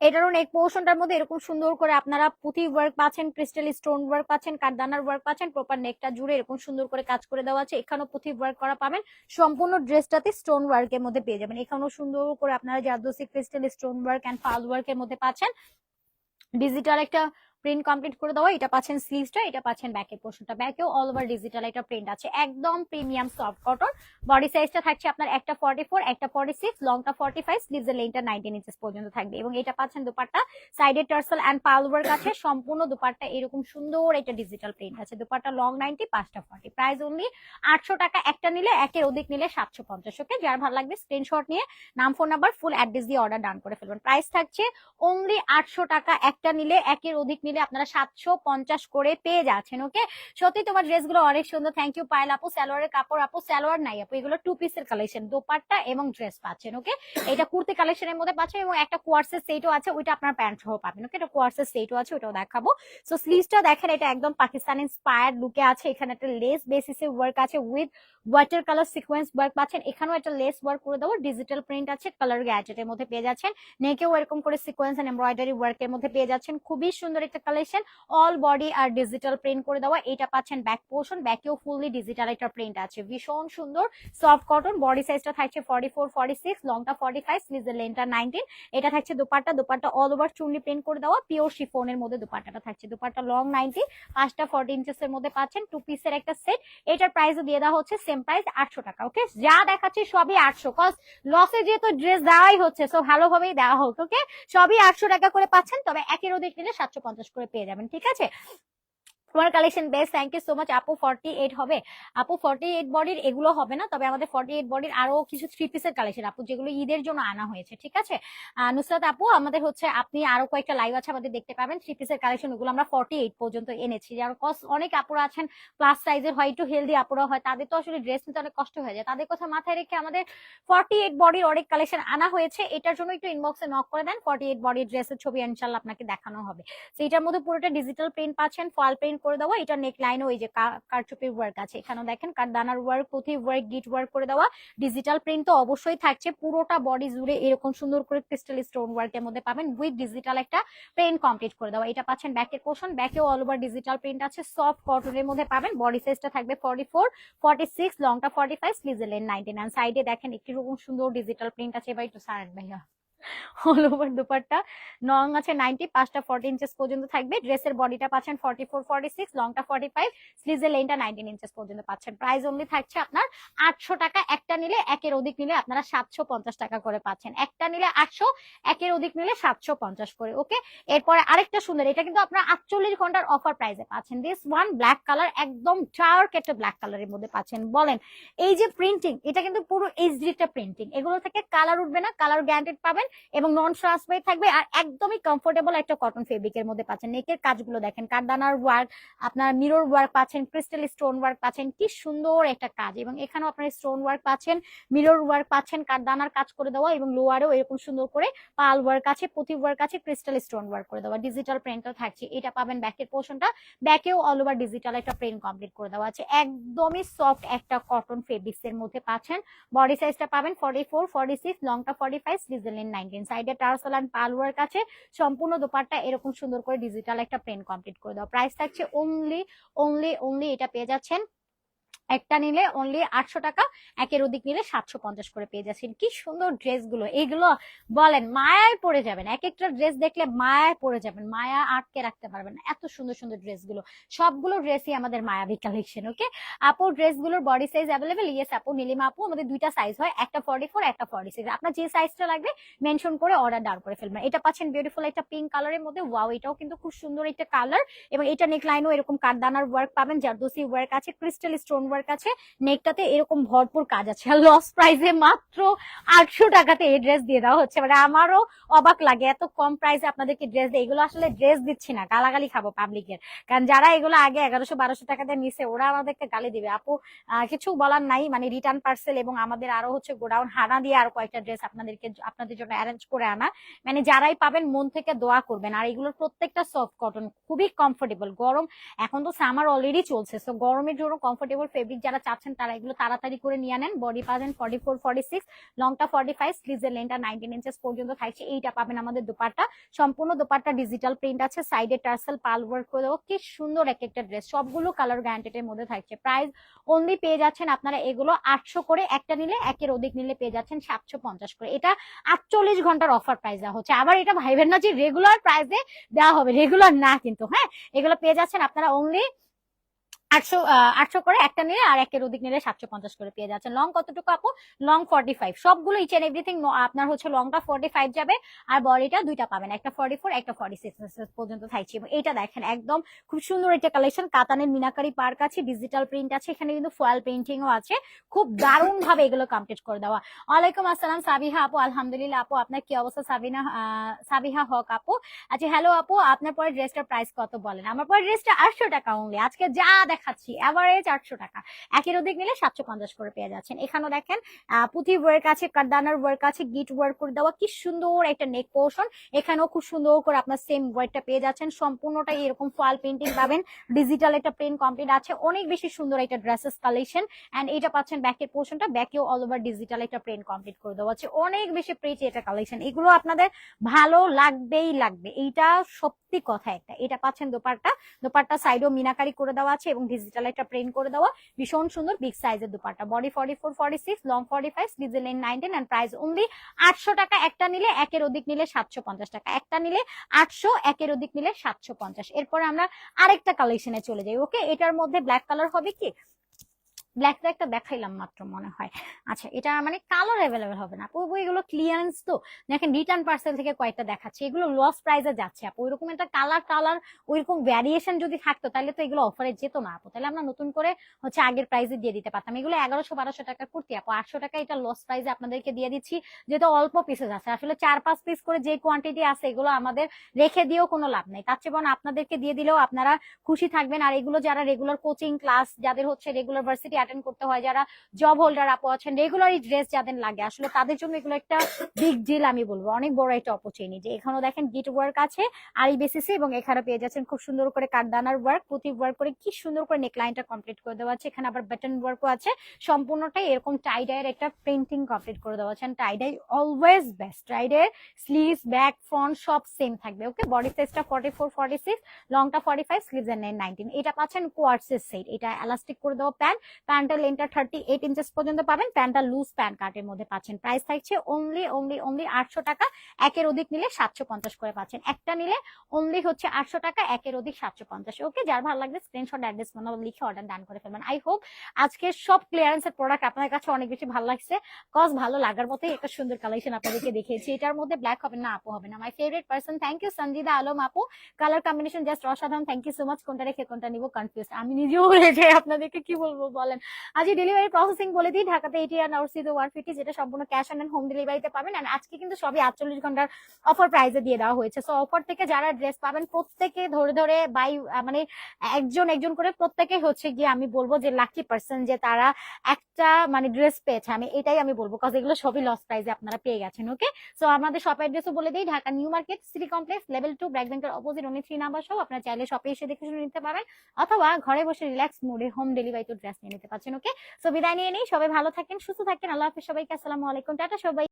এটারও নেক পোর্শনটার মধ্যে এরকম সুন্দর করে আপনারা পুঁথি ওয়ার্ক পাচ্ছেন ক্রিস্টাল স্টোন ওয়ার্ক পাচ্ছেন কারদানার ওয়ার্ক পাচ্ছেন প্রপার নেকটা জুড়ে এরকম সুন্দর করে কাজ করে দেওয়া আছে। এখানেও পুঁথি ওয়ার্ক করা পাবেন। সম্পূর্ণ ড্রেসটাতে স্টোন ওয়ার্কের মধ্যে পেয়ে যাবেন। এখানেও সুন্দর করে আপনারা zardozi crystal stone work and pearl ওয়ার্কের মধ্যে পাচ্ছেন। ডিজিটাল একটা প্রিন্ট কমপ্লিট করে দেওয়া, এটা পাচ্ছেন স্লিভসটা এটা পাচ্ছেন ব্যাকের পোর্শনটা ব্যাকেও অল ওভার ডিজিটাল একটা প্রিন্ট আছে। একদম প্রিমিয়াম সফট কটন বডি সাইজটা থাকছে আপনার একটা ফর্টি ফোর একটা ফর্টি সিক্স লংটা ফর্টি ফাইভ স্লিভস এর লেনটা নাইনটিন ইঞ্চেস পর্যন্ত থাকবে। এবং এটা পাচ্ছেন দুপাট্টা সাইডে টার্সেল অ্যান্ড পাল ওয়ার্ক আছে। সম্পূর্ণ দুপাট্টা এরকম সুন্দর এটা ডিজিটাল প্রিন্ট আছে। দুপাট্টা লং নাইনটি পাঁচটা ফর্টি প্রাইস অনলি আটশো টাকা একটা নিলে, একের অধিক নিলে সাতশো পঞ্চাশ। ওকে যার ভালো লাগবে স্ক্রিনশট নিয়ে, নাম ফোন নাম্বার ফুল অ্যাড্রেস দিয়ে অর্ডার ডান করে ফেলবেন। প্রাইস থাকছে অনলি আটশো টাকা একটা নিলে, একের অধিক নিলে আপনারা সাতশো পঞ্চাশ করে পেয়ে যাচ্ছেন ওকে সত্যি তোমার ড্রেসগুলো অনেক সুন্দর। থ্যাংক ইউ পায়েল আপু সালোয়ারের কাপড় আপু সালোয়ার নাই আপু এগুলো টু পিসের কালেকশন দোপাট্টা এবং ড্রেস পাচ্ছেন ওকে এটা কুর্তি কালেকশনের মধ্যে পাচ্ছেন এবং একটা কোয়ার্সের সেটও আছে, ওইটা আপনার প্যান্ট সহ পাবেন ওকে এটা কোয়ার্সের সেটও আছে, ওটাও দেখাবো। সো স্লিভসটা দেখেন, এটা একদম পাকিস্তান ইন্সপায়ার্ড লুকে আছে, এখানে একটা লেস বেসিসে ওয়ার্ক আছে with water colour sequence work পাচ্ছেন, এখানেও একটা লেস ওয়ার্ক করে দেবো ডিজিটাল প্রিন্ট আছে কালার গ্যাজেটের মধ্যে পেয়ে যাচ্ছেন নেকেও এরকম করে সিকোয়েন্স এন্ড এমব্রয়ডারি ওয়ার্কের মধ্যে পেয়ে যাচ্ছেন, খুবই সুন্দর কালেকশন অল বডি আর ডিজিটাল প্রিন্ট করে দেওয়া। এটা পাচ্ছেন ব্যাক পোর্শন ব্যাকেও ফুললি ডিজিটাল একটা প্রিন্ট আছে। ভীষণ সুন্দর সফট কটন বডি সাইজটা থাকছে ফর্টি ফোর ফর্টি সিক্স লংটা ফর্টি ফাইভ স্লিজের লেনটা নাইনটিন এটা থাকছে dupatta dupatta all over chunni print করে দেওয়া। পিওর শিফনের মধ্যে দুপাট্টাটা থাকছে। দুপাট্টা লং নাইনটি পাঁচটা ফর্টি ইঞ্চেস এর মধ্যে পাচ্ছেন টু পিসের একটা সেট এটার প্রাইসও দিয়ে দেওয়া হচ্ছে সেম প্রাইস আটশো টাকা ওকে যা দেখাচ্ছি সবই আটশো কজ লসে যেহেতু ড্রেস দেওয়াই হচ্ছে সো ভালোভাবেই দেওয়া হোক ওকে সবই আটশো টাকা করে পাচ্ছেন, তবে একের অধিক নিলে সাতশো পঞ্চাশ করে পেয়ে যাবেন ঠিক আছে? তোমার collection best thank you so much আপু ফর্টি এইট হবে। আপু ফর্টি এইট বডির এগুলো হবে না, তবে আমাদের ফর্টি এইট বডির আরও কিছু থ্রি পিসের কালেকশন আপু যেগুলো ঈদের জন্য আনা হয়েছে, ঠিক আছে? নুসরাত আপু, আমাদের হচ্ছে আপনি আরও কয়েকটা লাইভ আছে আমাদের দেখতে পাবেন থ্রি পিসের কালেকশন ওগুলো আমরা ফর্টি এইট পর্যন্ত এনেছি। যার কস অনেক আপুরা আছেন প্লাস সাইজের হয়, একটু হেলদি আপুরা হয়, তাদের তো আসলে ড্রেস নিতে অনেক কষ্ট হয়ে যায়। তাদের কথা মাথায় রেখে আমাদের ফর্টি এইট বডির অনেক কালেকশন আনা হয়েছে, এটার জন্য একটু ইনবক্সে নক করে দেন ফর্টি এইট বডির ড্রেসের ছবি ইনশাল্লাহ আপনাকে দেখানো হবে। তো এটার মধ্যে পুরোটা ডিজিটাল প্রিন্ট পাচ্ছেন ফল প্রিন্ট করে দেওয়া এটা নেক লাইনে ওই যে কারচুপির ওয়ার্ক আছে। এখানেও দেখেন, কারদানার ওয়ার্ক পুঁথি ওয়ার্ক গিট ওয়ার্ক করে দেওয়া ডিজিটাল প্রিন্ট তো অবশ্যই থাকছে। পুরোটা বডি জুড়ে এরকম সুন্দর করে ক্রিস্টাল স্টোন ওয়ার্কের মধ্যে পাবেন উইথ ডিজিটাল একটা প্রিন্ট কমপ্লিট করে দেওয়া। এটা পাচ্ছেন ব্যাকের পোর্শন ব্যাকেও অল ওভার ডিজিটাল প্রিন্ট আছে। সফট কটনের মধ্যে পাবেন বডি সাইজটা থাকবে ফর্টি ফোর ফর্টি সিক্স লংটা ফর্টি ফাইভ স্লিজেলেন নাইনটি নাইন সাইডে দেখেন, একটি রকম সুন্দর ডিজিটাল প্রিন্ট আছে। এবার একটু সারেন ভাইয়া। All over dupatta. লং আছে নাইনটি পাঁচটা ফর্টি ইঞ্চেস পর্যন্ত থাকবে। ড্রেসের বডিটা পাচ্ছেন ফর্টি ফোর ফর্টি সিক্স লংটা ফর্টি ফাইভ স্লিজের লেনটা নাইনটিন ইঞ্চেস পর্যন্ত পাচ্ছেন। প্রাইস অনলি থাকছে আপনার আটশো টাকা, একটা নিলে একের অধিক নিলে আপনারা সাতশো পঞ্চাশ টাকা করে পাচ্ছেন। একটা নিলে আটশো, একের অধিক নিলে সাতশো পঞ্চাশ করে ওকে এরপরে আরেকটা সুন্দর, এটা কিন্তু আপনার আটচল্লিশ ঘণ্টার অফার প্রাইসে পাচ্ছেন। দিস ওয়ান ব্ল্যাক কালার একদম ডার্ক একটা ব্ল্যাক কালারের মধ্যে পাচ্ছেন। বলেন, এই যে প্রিন্টিং এটা কিন্তু পুরো এইচডি একটা প্রিন্টিং এগুলো থেকে কালার উঠবে না কালার গ্যারান্টেড পাবেন। এবং নন ট্রান্সপারেন্ট থাকবে আর একদমই কমফোর্টেবল একটা কটন ফেব্রিকের মধ্যে পাচ্ছেন। নেকের কাজগুলো দেখেন, কারদানার ওয়ার্ক আপনার মিরর ওয়ার্ক পাচ্ছেন ক্রিস্টাল স্টোন ওয়ার্ক পাচ্ছেন, কি সুন্দর একটা কাজ। এবং এখানেও আপনার স্টোন ওয়ার্ক পাচ্ছেন মিরর ওয়ার্ক পাচ্ছেন, কারদানার কাজ করে দেওয়া এবং লোয়ারেও এরকম সুন্দর করে পাল ওয়ার্ক আছে পুঁথি ওয়ার্ক আছে ক্রিস্টাল স্টোন ওয়ার্ক করে দেওয়া। ডিজিটাল প্রিন্টও থাকছে। এটা পাবেন ব্যাকের পোর্শনটা ব্যাকেও অল ওভার ডিজিটাল একটা প্রিন্ট কমপ্লিট করে দেওয়া আছে। একদমই সফট একটা কটন ফেব্রিক্স এর মধ্যে পাচ্ছেন। বডি সাইজটা পাবেন ফর্টি ফোর ফর্টি সিক্স লংটা ফর্টি ফাইভ ডিজেলিন নাইনটিন সাইডে টার্সেল অ্যান্ড পাল ওয়ার্ক আছে। সম্পূর্ণ দোপারটা এরকম সুন্দর করে ডিজিটাল একটা প্রিন্ট কমপ্লিট করে দেওয়া প্রাইস থাকছে ওনলি ওনলি ওনলি এটা পেয়ে যাচ্ছেন। একটা নিলে অনলি আটশো টাকা, একের অধিক নিলে সাতশো পঞ্চাশ করে পেয়ে যাচ্ছেন। কি সুন্দর ড্রেসগুলো এইগুলো বলেন, মায়ায় পড়ে যাবেন। এক একটা ড্রেস দেখলে মায়ায় পড়ে যাবেন, মায়া আটকে রাখতে পারবেন এত সুন্দর সুন্দর ড্রেসগুলো সবগুলো ড্রেসই আমাদের মায়াবী কালেকশন ওকে আপু ড্রেসগুলোর বডি সাইজ অ্যাভেলেবেল ইয়েস আপু নীলিমা আপু, আমাদের দুইটা সাইজ হয়, একটা ফর্টি ফোর একটা ফর্টি সিক্স আপনার যে সাইজটা লাগবে মেনশন করে অর্ডার ডাউন করে ফেলবেন। এটা পাচ্ছেন বিউটিফুল একটা পিঙ্ক কালারের মধ্যে। ওয়াও এটাও কিন্তু খুব সুন্দর একটা কালার এবং এটা নেক লাইনও এরকম কারদানার ওয়ার্ক পাবেন। জারদোসি ওয়ার্ক আছে ক্রিস্টাল স্টোন ওয়ার্ক আছে নেকটাতে এরকম ভরপুর কাজ আছে। লস প্রাইসে মাত্র আটশো টাকাতে এই ড্রেস দিয়ে দেওয়া হচ্ছে। মানে আমারও অবাক লাগে, এত কম প্রাইসে আপনাদেরকে ড্রেস দেয়। এগুলো আসলে ড্রেস দিচ্ছি না, গালাগালি খাব পাবলিকের কারণ যারা এগুলো আগে এগারোশো, বারোশো টাকা দিয়ে নিছে, ওরা আমাদেরকে গালি দিবে। আপু কিছু বলার নাই মানে রিটার্ন পার্সেল এবং আমাদের আরও হচ্ছে গোডাউন হানা দিয়ে আরও কয়েকটা ড্রেস আপনাদেরকে, আপনাদের জন্য অ্যারেঞ্জ করে আনা। মানে যারাই পাবেন মন থেকে দোয়া করবেন। আর এগুলোর প্রত্যেকটা সফট কটন খুবই কমফোর্টেবল গরম, এখন তো সামার অলরেডি চলছে তো গরমের জন্য কমফোর্টেবল ফেব্রিক যারা চাচ্ছেন তারা এগুলো তাড়াতাড়ি করে নিয়ে নেন। বডি পাবেন ফর্টি ফোর ফর্টি সিক্স লংটা ফর্টি ফাইভ স্লিজের লেনটা নাইনটিন ইঞ্চেস পর্যন্ত থাকছে। এইটা পাবেন আমাদের দোপাট্টা। সম্পূর্ণ দোপাট্টা ডিজিটাল প্রিন্ট আছে সাইডে টার্সেল পাল ওয়ার্ক করে দেবো। কি সুন্দর এক একটা ড্রেস সবগুলো কালার গ্যারান্টেড মধ্যে থাকছে। প্রাইস অনলি পেয়ে যাচ্ছেন আপনারা এগুলো আটশো করে একটা নিলে, একের অধিক নিলে পেয়ে যাচ্ছেন সাতশো পঞ্চাশ করে। এটা আটচল্লিশ ঘণ্টার অফার প্রাইস দেওয়া হচ্ছে। আবার এটা ভাইবেন না যে রেগুলার প্রাইসে দেওয়া হবে। রেগুলার না কিন্তু হ্যাঁ? এগুলো পেয়ে যাচ্ছেন আপনারা অনলি আটশো আটশো করে একটা নিলে আর একের অধিক নিলে সাতশো পঞ্চাশ করে পেয়ে যাচ্ছেন। লং কতটুকু আপু? লং ফর্টি ফাইভ সবগুলো ইচ এন্ড এভরিথিং আপনার হচ্ছে লংটা ফর্টি ফাইভ যাবে আর বডিটা দুইটা পাবেন। একটা ফর্টি ফোর একটা ফর্টি সিক্স পর্যন্ত থাকছে এবং এটা দেখেন, একদম খুব সুন্দর কালেকশন কাতানের মিনাকারি পার্ক আছে ডিজিটাল প্রিন্ট আছে, এখানে কিন্তু ফয়েল পেন্টিংও আছে। খুব দারুণ ভাবে এগুলো কমপ্লিট করে দেওয়া। ওয়ালাইকুম আসসালাম, সাবিহা আপু। আলহামদুলিল্লাহ আপু, আপনার কি অবস্থা? সাবিনা সাবিহা হক আপু। আচ্ছা হ্যালো আপু, আপনার পরে ড্রেসটার প্রাইস কত বলেন? আমার পরে ড্রেসটা আটশো টাকা অনলি আজকে যা দেখাচ্ছি এভারেজ আটশো টাকা। একের অধিক নিলে সাতশো পঞ্চাশ করে পেয়ে যাচ্ছেন। এখানেও দেখেন পুঁথি ওয়ার্ক আছে কারদানার ওয়ার্ক আছে গিট ওয়ার্ক করে দেওয়া কি সুন্দর একটা নেক পোর্শন এখানেও খুব সুন্দর করে আপনার সেম ওয়ার্কটা পেয়ে যাচ্ছেন। সম্পূর্ণটাই এরকম ফয়েল পেন্টিং পাবেন। ডিজিটাল একটা প্রিন্ট কমপ্লিট আছে। অনেক বেশি সুন্দর একটা ড্রেসেস কালেকশন এন্ড এটা পাচ্ছেন ব্যাকের পোর্শনটা ব্যাকেও অল ওভার ডিজিটাল একটা প্রিন্ট কমপ্লিট করে দেওয়া আছে। অনেক বেশি প্রিটি এটা কালেকশন এগুলো আপনাদের ভালো লাগবেই লাগবে। এইটা সত্যি কথা একটা। এটা পাচ্ছেন দোপাট্টা। দোপাট্টা সাইডও মিনাকারি করে দেওয়া আছে এবং ডিজিটাল একটা প্রিন্ট করে দেওয়া। ভীষণ সুন্দর বিগ সাইজের dupatta body forty four forty six long forty five diesel lane nineteen and price only আটশো টাকা। একটা নিলে একের অধিক নিলে সাতশো পঞ্চাশ টাকা। একটা নিলে আটশো, একের অধিক নিলে সাতশো পঞ্চাশ। এরপরে আমরা আরেকটা কালেকশনে চলে যাই ওকে এটার মধ্যে ব্ল্যাক কালার হবে কি? ব্ল্যাক একটা দেখাইলাম মাত্র মনে হয়। আচ্ছা এটা মানে কালার অ্যাভেলেবেল হবে না। আপু এগুলো ক্লিয়ারেন্স তো? দেখেন রিটার্ন পার্সেল থেকে কয়েকটা দেখাচ্ছে। এগুলো লস প্রাইসে যাচ্ছে। আপু, ওইরকম একটা কালার কালার ওইরকম ভ্যারিয়েশন যদি থাকতো, তাহলে তো এগুলো অফারে যেত না, আপু। তাহলে আমরা নতুন করে হচ্ছে আগের প্রাইসে দিয়ে দিতে পারতাম। এগুলো এগারোশো, বারোশো টাকা কুর্তি, আপু। আটশো টাকা এটা লস প্রাইসে আপনাদেরকে দিয়ে দিচ্ছি। যেহেতু অল্প পিসেস আছে, আসলে চার, পাঁচ পিস করে যে কোয়ান্টিটি আছে, এগুলো আমাদের রেখে দিয়েও কোনো লাভ নেই। তার চেয়ে আপনাদেরকে দিয়ে দিলেও আপনারা খুশি থাকবেন। আর এগুলো যারা রেগুলার কোচিং ক্লাস যাদের হচ্ছে রেগুলার ভার্সিটি অ্যাটেন্ড করতে হয়, যারা জব হোল্ডার আপু আছেন রেগুলারই ড্রেস যাদের লাগে, আসলে তাদের জন্য এগুলো একটা বিগ ডিল আমি বলব। অনেক বড় একটা অপরচুনিটি এখানেও দেখেন গিট ওয়ার্ক আছে আর বেসিসে, এবং এখানে পেয়ে যাচ্ছেন খুব সুন্দর করে কাঠদানার ওয়ার্ক প্রতি ওয়ার্ক করে কি সুন্দর করে নেকলাইনটা কমপ্লিট করে দেওয়া আছে। এখানে আবার বাটন ওয়ার্কও আছে। সম্পূর্ণটাই এরকম টাইডাইয়ের একটা প্রিন্টিং কমপ্লিট করে দেওয়া আছে। টাইডাই অলওয়েজ বেস্ট টাইডের স্লিভস ব্যাক ফ্রন্ট সব সেম থাকবে ওকে বডি সাইজটা forty four forty six লংটা forty five sleeves and nineteen এটা পাচ্ছেন কোয়ার্সের সেট এটা এলাস্টিক করে দেওয়া প্যান্ট প্যান্টের লেনটা থার্টি এইট ইঞ্চেস পর্যন্ত পাবেন। প্যান্টটা লুজ প্যান্ট কাটের মধ্যে পাচ্ছেন। প্রাইস থাকছে অনলি অনলি অনলি আটশো টাকা। একের অধিক নিলে সাতশো পঞ্চাশ করে পাচ্ছেন। একটা নিলে অনলি হচ্ছে আটশো টাকা, একের অধিক সাতশো পঞ্চাশ। ওকে যার ভালো লাগবে স্ক্রিনশট অ্যাড্রেস মনে লিখে অর্ডার ডান করে ফেলবেন। আই হোপ আজকে সব ক্লিয়ারেন্সের প্রোডাক্ট আপনার কাছে অনেক বেশি ভালো লাগছে। কজ ভালো লাগার মতোই একটা সুন্দর কালেকশন আপনাদেরকে দেখিয়েছি। এটার মধ্যে ব্ল্যাক হবে না, আপু হবে না। My favourite person thank you Sanjida Alam, আপু। কালার কম্বিনেশন জাস্ট অসাধারণ। থ্যাংক ইউ সো মাচ কোনটা রেখে কোনটা নিবো কনফিউজ আমি নিজেও যাই আপনাদেরকে কি বলব বলেন। আজ ডেলিভারি প্রসেসিং বলে দিই, ঢাকাতে এটি আর নার্সিতে ওয়ান ফিফটি যেটা সম্পূর্ণ ক্যাশ অন হোম ডেলিভারিতে পাবেন। আর আজকে কিন্তু সবই আটচল্লিশ ঘণ্টার অফার প্রাইসে দিয়ে দেওয়া হয়েছে। সো অফার থেকে যারা ড্রেস পাবেন, প্রত্যেকে ধরে ধরে বাই মানে একজন একজন করে প্রত্যেকে হচ্ছে গিয়ে আমি বলব যে লাকি পার্সন যে তারা একটা মানে ড্রেস পেয়েছে। আমি এটাই আমি বলব কাজ এগুলো সবই লস প্রাইসে আপনারা পেয়ে গেছেন ওকে সো আমাদের শপ অ্যাড্রেসও বলে দিই, Dhaka new market city complex level two BRAC ব্যাংকের অপোজিট উনি থ্রি নাম্বার সব আপনারা চাইলে শপে এসে দেখে শুনে নিতে পারেন। অথবা ঘরে বসে রিল্যাক্স মোডে হোম ডেলিভারি তো ড্রেস নিয়ে নিতে পারছেন ওকে? সো বিদায় নিয়ে নেই। সবাই ভালো থাকেন, সুস্থ থাকেন। আল্লাহ হাফিজ সবাইকে। আসসালামু আলাইকুম। টাটা সবাই।